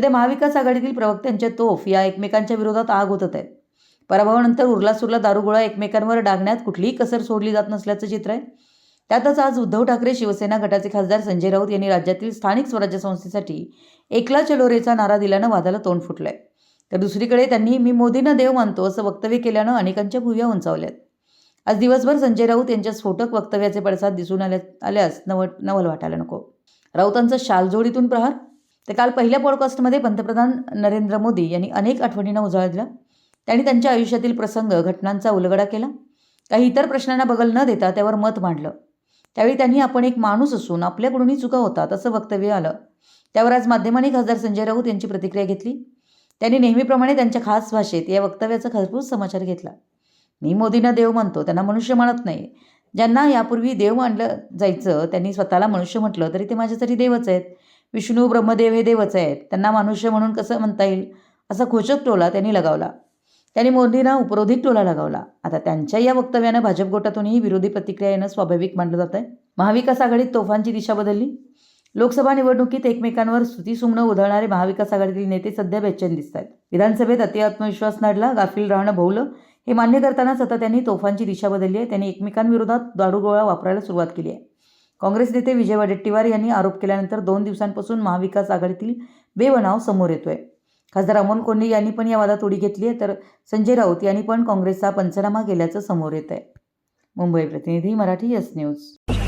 सध्या महाविकास आघाडीतील प्रवक्त्यांचे तोफ या एकमेकांच्या विरोधात आग होत आहेत पराभवानंतर उरला सुरला दारुगोळा एकमेकांवर डागण्यात कुठलीही कसर सोडली जात नसल्याचं चित्र आहे. त्यातच आज उद्धव ठाकरे शिवसेना गटाचे खासदार संजय राऊत यांनी राज्यातील स्थानिक स्वराज्य संस्थेसाठी एकला चलोरेचा नारा दिल्यानं वादाला तोंड फुटलंय. तर दुसरीकडे त्यांनी मी मोदींना देव मानतो असं वक्तव्य केल्यानं अनेकांच्या भुव्या उंचावल्यात. आज दिवसभर संजय राऊत यांच्या स्फोटक वक्तव्याचे पडसाद दिसून आल्या आल्यास नव नवल वाटायला नको. राऊतांचा शालजोडीतून प्रहार? तर काल पहिल्या पॉडकास्टमध्ये पंतप्रधान नरेंद्र मोदी यांनी अनेक आठवणींना उजाळा दिला. त्यांनी त्यांच्या आयुष्यातील प्रसंग घटनांचा उलगडा केला. काही इतर प्रश्नांना बगल न देता त्यावर मत मांडलं. त्यावेळी त्यांनी आपण एक माणूस असून आपल्याकडूनही चुका होतात असं वक्तव्य आलं. त्यावर आज माध्यमांनी खासदार संजय राऊत यांची प्रतिक्रिया घेतली. त्यांनी नेहमीप्रमाणे त्यांच्या खास भाषेत या वक्तव्याचा खरपूस समाचार घेतला. मी मोदींना देव मानतो त्यांना मनुष्य म्हणत नाही. ज्यांना यापूर्वी देव मानलं जायचं त्यांनी स्वतःला मनुष्य म्हटलं तरी ते माझ्यासाठी देवच आहेत. विष्णू ब्रह्मदेव हे देवच आहेत. त्यांना मनुष्य म्हणून कसं म्हणता येईल? असा खोचक टोला त्यांनी लगावला. त्यांनी मोदींना उपरोधिक टोला लगावला. आता त्यांच्या या वक्तव्यानं भाजप गोटातूनही विरोधी प्रतिक्रिया येणं स्वाभाविक मानलं जात आहे. महाविकास आघाडीत तोफांची दिशा बदलली. लोकसभा निवडणुकीत एकमेकांवर स्तुतीसुमनं उधळणारे महाविकास आघाडीतील नेते सध्या बेचैन दिसत आहेत. विधानसभेत अति आत्मविश्वास नडला गाफील राहणं भोवलं. हे मान्य करतानाच आता त्यांनी तोफांची दिशा बदलली आहे. त्यांनी एकमेकांविरोधात दारुगोळा वापरायला सुरुवात केली आहे. काँग्रेस नेते विजय वडेट्टीवार यांनी आरोप केल्यानंतर दोन दिवसांपासून महाविकास आघाडीतील बेबनाव समोर येतोय. खासदार अमोल कोल्हे यांनी पण या वादात उडी घेतली आहे तर संजय राऊत यांनी पण काँग्रेसचा पंचनामा केल्याचं समोर येत आहे मुंबई प्रतिनिधी मराठी यस न्यूज.